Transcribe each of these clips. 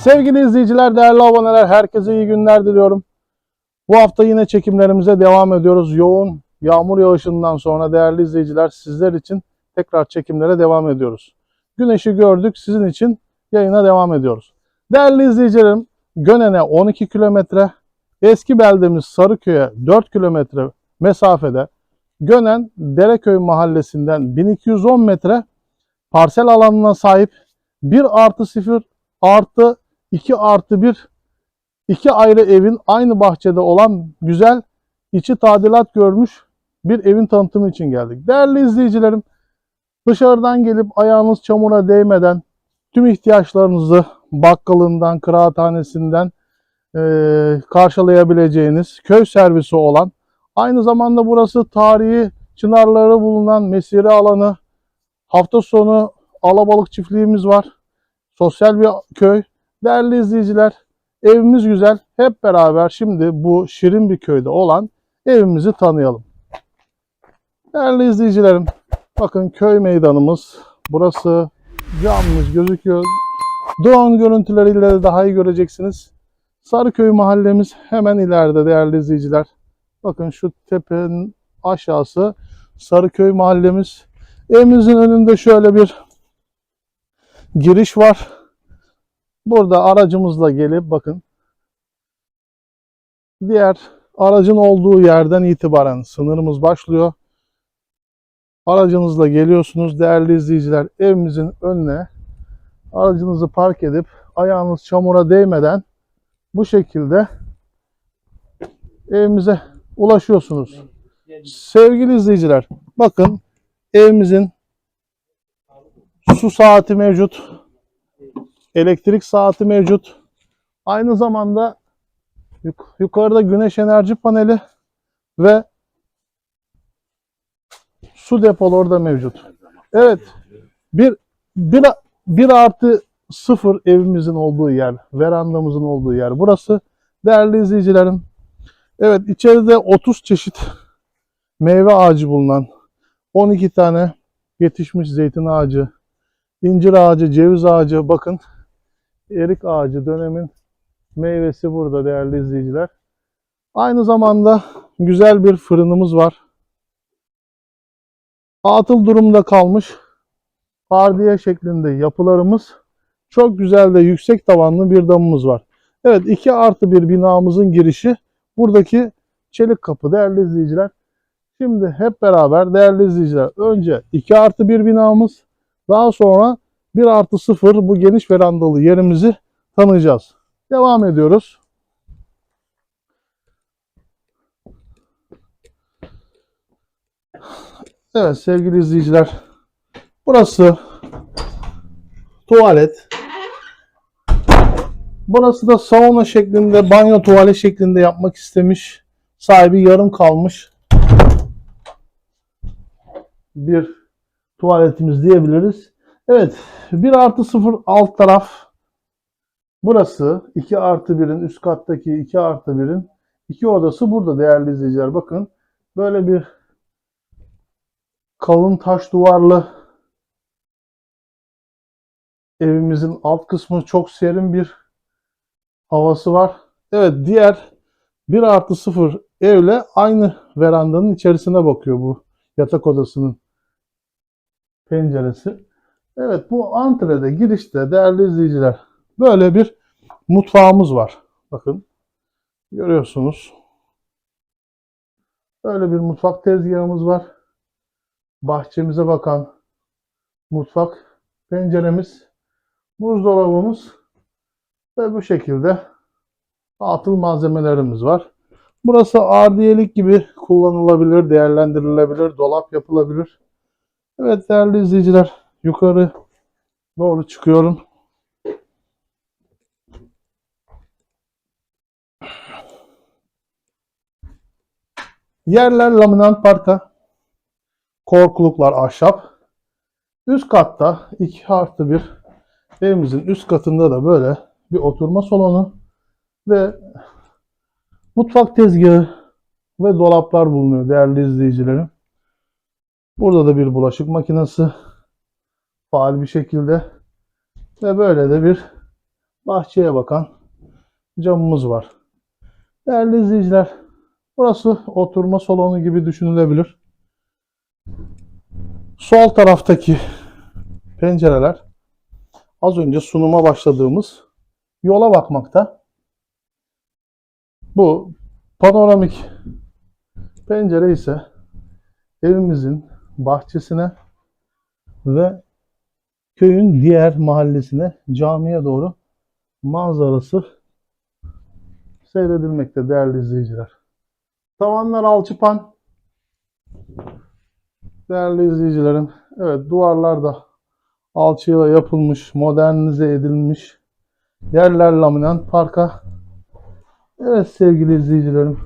Sevgili izleyiciler, değerli aboneler, herkese iyi günler diliyorum. Bu hafta yine çekimlerimize devam ediyoruz. Yoğun yağmur yağışından sonra değerli izleyiciler sizler için tekrar çekimlere devam ediyoruz. Güneşi gördük, sizin için yayına devam ediyoruz. Değerli izleyicilerim, Gönen'e 12 kilometre, eski beldemiz Sarıköy'e 4 kilometre mesafede Gönen Dereköy mahallesinden 1210 metre parsel alanına sahip 1 artı 0 artı 2 artı 1 iki ayrı evin aynı bahçede olan güzel içi tadilat görmüş bir evin tanıtımı için geldik. Değerli izleyicilerim dışarıdan gelip ayağınız çamura değmeden tüm ihtiyaçlarınızı bakkalından, kıraathanesinden eee, karşılayabileceğiniz köy servisi olan aynı zamanda burası tarihi çınarları bulunan mesire alanı hafta sonu alabalık çiftliğimiz var. Sosyal bir köy. Değerli izleyiciler, evimiz güzel. Hep beraber şimdi bu şirin bir köyde olan evimizi tanıyalım. Değerli izleyicilerim, bakın köy meydanımız. Burası camımız gözüküyor. Drone görüntüleriyle de daha iyi göreceksiniz. Sarıköy mahallemiz hemen ileride değerli izleyiciler. Bakın şu tepenin aşağısı Sarıköy mahallemiz. Evimizin önünde şöyle bir giriş var. Burada aracımızla gelip bakın diğer aracın olduğu yerden itibaren sınırımız başlıyor. Aracınızla geliyorsunuz değerli izleyiciler evimizin önüne aracınızı park edip ayağınız çamura değmeden bu şekilde evimize ulaşıyorsunuz. Sevgili izleyiciler bakın evimizin su saati mevcut. Elektrik saati mevcut. Aynı zamanda yuk- yukarıda güneş enerji paneli ve su depoları da mevcut. Evet. Bir, bir, bir artı sıfır evimizin olduğu yer, verandamızın olduğu yer. Burası değerli izleyicilerim. Evet içeride 30 çeşit meyve ağacı bulunan 12 tane yetişmiş zeytin ağacı, incir ağacı, ceviz ağacı bakın erik ağacı dönemin meyvesi burada değerli izleyiciler. Aynı zamanda güzel bir fırınımız var. Atıl durumda kalmış hardiye şeklinde yapılarımız. Çok güzel de yüksek tavanlı bir damımız var. Evet 2 artı bir binamızın girişi buradaki çelik kapı değerli izleyiciler. Şimdi hep beraber değerli izleyiciler önce 2 artı bir binamız daha sonra 1 artı 0 bu geniş verandalı yerimizi tanıyacağız. Devam ediyoruz. Evet sevgili izleyiciler. Burası tuvalet. Burası da sauna şeklinde, banyo tuvalet şeklinde yapmak istemiş. Sahibi yarım kalmış bir tuvaletimiz diyebiliriz. Evet. 1 artı 0 alt taraf. Burası 2 artı 1'in üst kattaki 2 artı 1'in iki odası burada değerli izleyiciler. Bakın böyle bir kalın taş duvarlı evimizin alt kısmı çok serin bir havası var. Evet diğer 1 artı 0 evle aynı verandanın içerisine bakıyor bu yatak odasının penceresi. Evet bu antrede girişte değerli izleyiciler böyle bir mutfağımız var. Bakın görüyorsunuz. Böyle bir mutfak tezgahımız var. Bahçemize bakan mutfak penceremiz, buzdolabımız ve bu şekilde atıl malzemelerimiz var. Burası ardiyelik gibi kullanılabilir, değerlendirilebilir, dolap yapılabilir. Evet değerli izleyiciler yukarı doğru çıkıyorum. Yerler laminant parka. Korkuluklar ahşap. Üst katta 2 artı 1 evimizin üst katında da böyle bir oturma salonu ve mutfak tezgahı ve dolaplar bulunuyor değerli izleyicilerim. Burada da bir bulaşık makinesi faal bir şekilde ve böyle de bir bahçeye bakan camımız var. Değerli izleyiciler, burası oturma salonu gibi düşünülebilir. Sol taraftaki pencereler az önce sunuma başladığımız yola bakmakta. Bu panoramik pencere ise evimizin bahçesine ve köyün diğer mahallesine, camiye doğru manzarası seyredilmekte değerli izleyiciler. Tavanlar alçıpan. Değerli izleyicilerim, evet duvarlar da alçıyla yapılmış, modernize edilmiş. Yerler laminant parka. Evet sevgili izleyicilerim.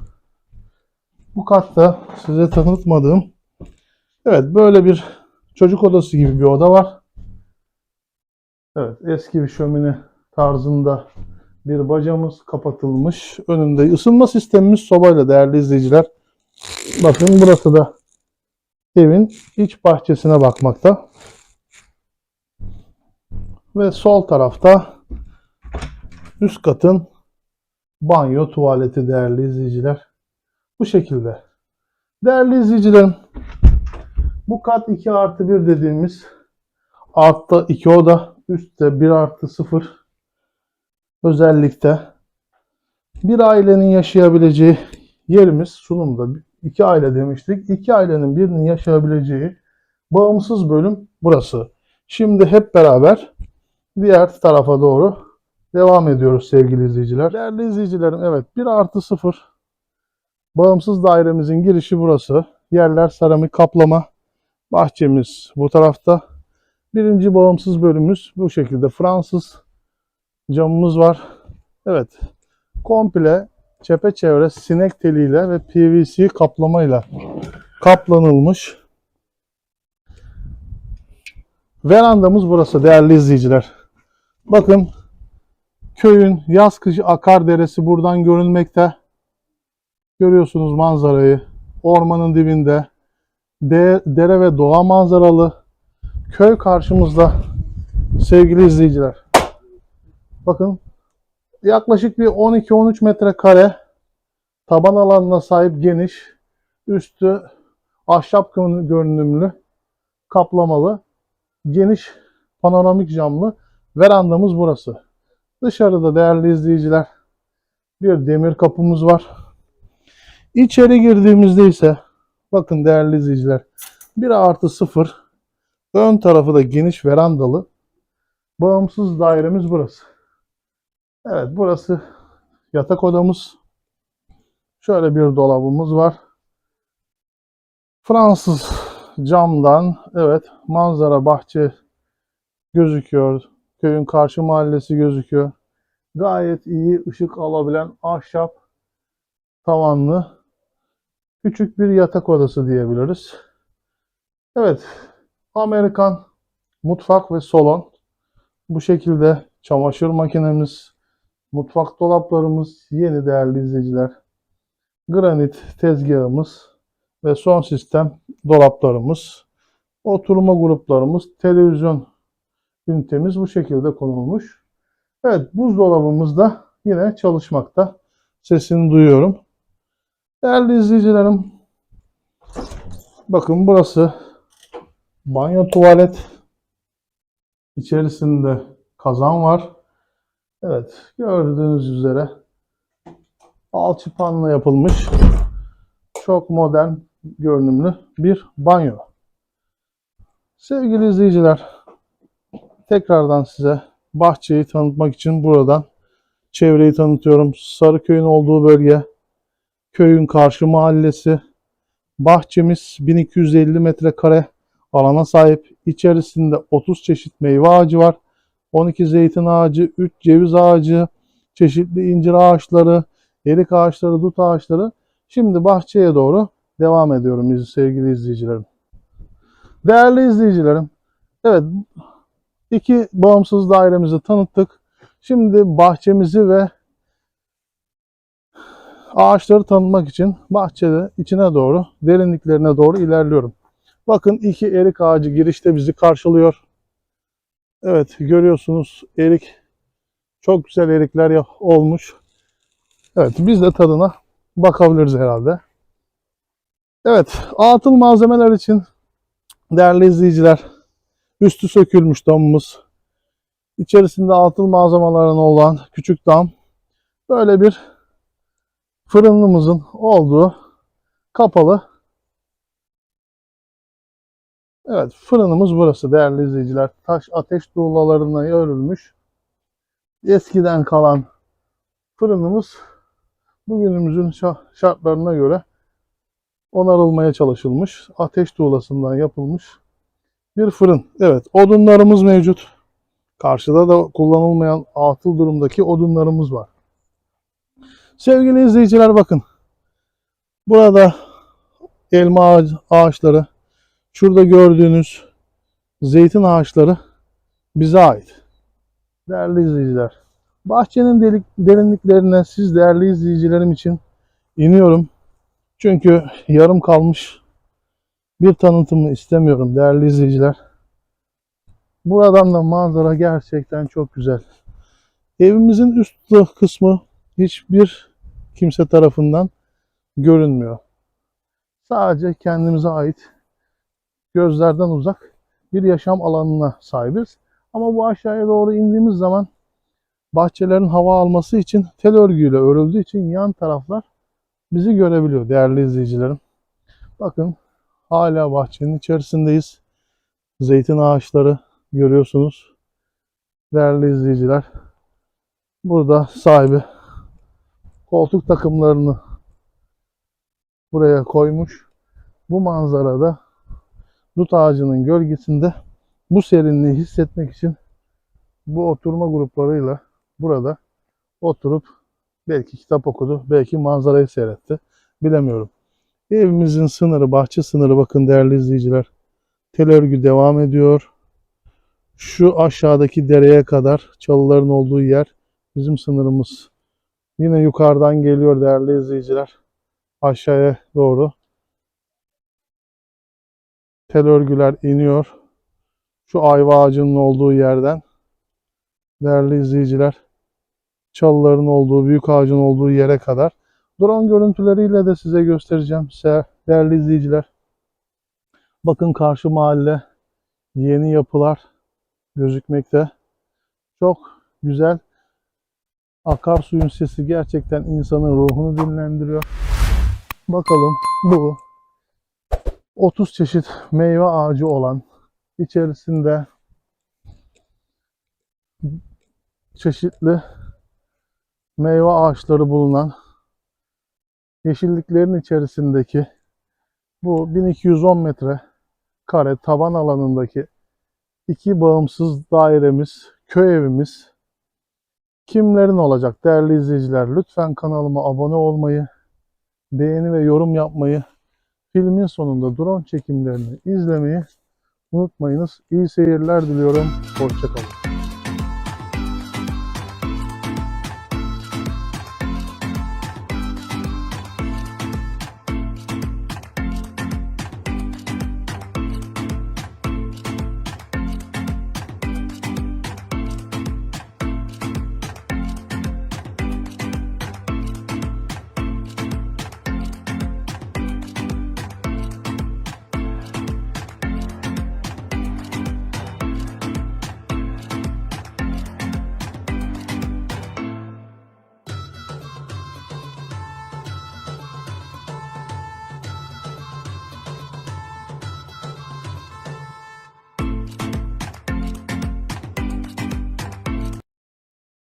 Bu katta size tanıtmadığım evet böyle bir çocuk odası gibi bir oda var. Evet eski bir şömine tarzında bir bacamız kapatılmış. Önünde ısınma sistemimiz sobayla değerli izleyiciler. Bakın burası da evin iç bahçesine bakmakta. Ve sol tarafta üst katın banyo tuvaleti değerli izleyiciler. Bu şekilde. Değerli izleyicilerim bu kat 2 artı 1 dediğimiz altta 2 oda üstte 1 artı 0 özellikle bir ailenin yaşayabileceği yerimiz sunumda iki aile demiştik. İki ailenin birinin yaşayabileceği bağımsız bölüm burası. Şimdi hep beraber diğer tarafa doğru devam ediyoruz sevgili izleyiciler. Değerli izleyicilerim evet 1 artı 0 bağımsız dairemizin girişi burası. Yerler seramik kaplama. Bahçemiz bu tarafta. Birinci bağımsız bölümümüz bu şekilde. Fransız camımız var. Evet. Komple çepeçevre sinek teliyle ve PVC kaplamayla kaplanılmış. Verandamız burası değerli izleyiciler. Bakın köyün yaz kışı akar deresi buradan görünmekte. Görüyorsunuz manzarayı. Ormanın dibinde de- dere ve doğa manzaralı köy karşımızda sevgili izleyiciler. Bakın yaklaşık bir 12-13 metrekare taban alanına sahip geniş, üstü ahşap görün- görünümlü, kaplamalı, geniş panoramik camlı verandamız burası. Dışarıda değerli izleyiciler bir demir kapımız var. İçeri girdiğimizde ise bakın değerli izleyiciler 1 artı 0 ön tarafı da geniş verandalı bağımsız dairemiz burası. Evet burası yatak odamız. Şöyle bir dolabımız var. Fransız camdan evet manzara bahçe gözüküyor. Köyün karşı mahallesi gözüküyor. Gayet iyi ışık alabilen ahşap tavanlı küçük bir yatak odası diyebiliriz. Evet Amerikan mutfak ve salon bu şekilde çamaşır makinemiz, mutfak dolaplarımız yeni değerli izleyiciler. Granit tezgahımız ve son sistem dolaplarımız. Oturma gruplarımız, televizyon ünitemiz bu şekilde konulmuş. Evet buzdolabımız da yine çalışmakta. Sesini duyuyorum. Değerli izleyicilerim bakın burası banyo tuvalet. İçerisinde kazan var. Evet, gördüğünüz üzere alçıpanla yapılmış çok modern görünümlü bir banyo. Sevgili izleyiciler, tekrardan size bahçeyi tanıtmak için buradan çevreyi tanıtıyorum. Sarıköy'ün olduğu bölge, köyün karşı mahallesi, bahçemiz 1250 metrekare alana sahip. İçerisinde 30 çeşit meyve ağacı var. 12 zeytin ağacı, 3 ceviz ağacı, çeşitli incir ağaçları, erik ağaçları, dut ağaçları. Şimdi bahçeye doğru devam ediyorum sevgili izleyicilerim. Değerli izleyicilerim, evet iki bağımsız dairemizi tanıttık. Şimdi bahçemizi ve ağaçları tanıtmak için bahçede içine doğru, derinliklerine doğru ilerliyorum. Bakın iki erik ağacı girişte bizi karşılıyor. Evet görüyorsunuz erik Çok güzel erikler olmuş. Evet biz de tadına bakabiliriz herhalde. Evet atıl malzemeler için değerli izleyiciler üstü sökülmüş damımız. İçerisinde atıl malzemelerin olan küçük dam. Böyle bir fırınımızın olduğu kapalı. Evet fırınımız burası değerli izleyiciler. Taş ateş tuğlalarına örülmüş. Eskiden kalan fırınımız bugünümüzün şa- şartlarına göre onarılmaya çalışılmış. Ateş tuğlasından yapılmış bir fırın. Evet odunlarımız mevcut. Karşıda da kullanılmayan atıl durumdaki odunlarımız var. Sevgili izleyiciler bakın. Burada elma ağaç- ağaçları, şurada gördüğünüz zeytin ağaçları bize ait. Değerli izleyiciler, bahçenin delik, derinliklerine siz değerli izleyicilerim için iniyorum. Çünkü yarım kalmış bir tanıtımı istemiyorum değerli izleyiciler. Buradan da manzara gerçekten çok güzel. Evimizin üst kısmı hiçbir kimse tarafından görünmüyor. Sadece kendimize ait gözlerden uzak bir yaşam alanına sahibiz. Ama bu aşağıya doğru indiğimiz zaman bahçelerin hava alması için tel örgüyle örüldüğü için yan taraflar bizi görebiliyor değerli izleyicilerim. Bakın hala bahçenin içerisindeyiz. Zeytin ağaçları görüyorsunuz. Değerli izleyiciler. Burada sahibi koltuk takımlarını buraya koymuş. Bu manzarada dut ağacının gölgesinde bu serinliği hissetmek için bu oturma gruplarıyla burada oturup belki kitap okudu, belki manzarayı seyretti. Bilemiyorum. Evimizin sınırı, bahçe sınırı bakın değerli izleyiciler. Tel örgü devam ediyor. Şu aşağıdaki dereye kadar çalıların olduğu yer bizim sınırımız. Yine yukarıdan geliyor değerli izleyiciler. Aşağıya doğru. Tel örgüler iniyor. Şu ayva ağacının olduğu yerden. Değerli izleyiciler. Çalıların olduğu, büyük ağacın olduğu yere kadar. Drone görüntüleriyle de size göstereceğim. Değerli izleyiciler. Bakın karşı mahalle yeni yapılar gözükmekte. Çok güzel. Akarsuyun sesi gerçekten insanın ruhunu dinlendiriyor. Bakalım bu 30 çeşit meyve ağacı olan içerisinde çeşitli meyve ağaçları bulunan yeşilliklerin içerisindeki bu 1210 metre kare taban alanındaki iki bağımsız dairemiz, köy evimiz kimlerin olacak değerli izleyiciler? Lütfen kanalıma abone olmayı, beğeni ve yorum yapmayı, filmin sonunda drone çekimlerini izlemeyi unutmayınız. İyi seyirler diliyorum. Hoşçakalın.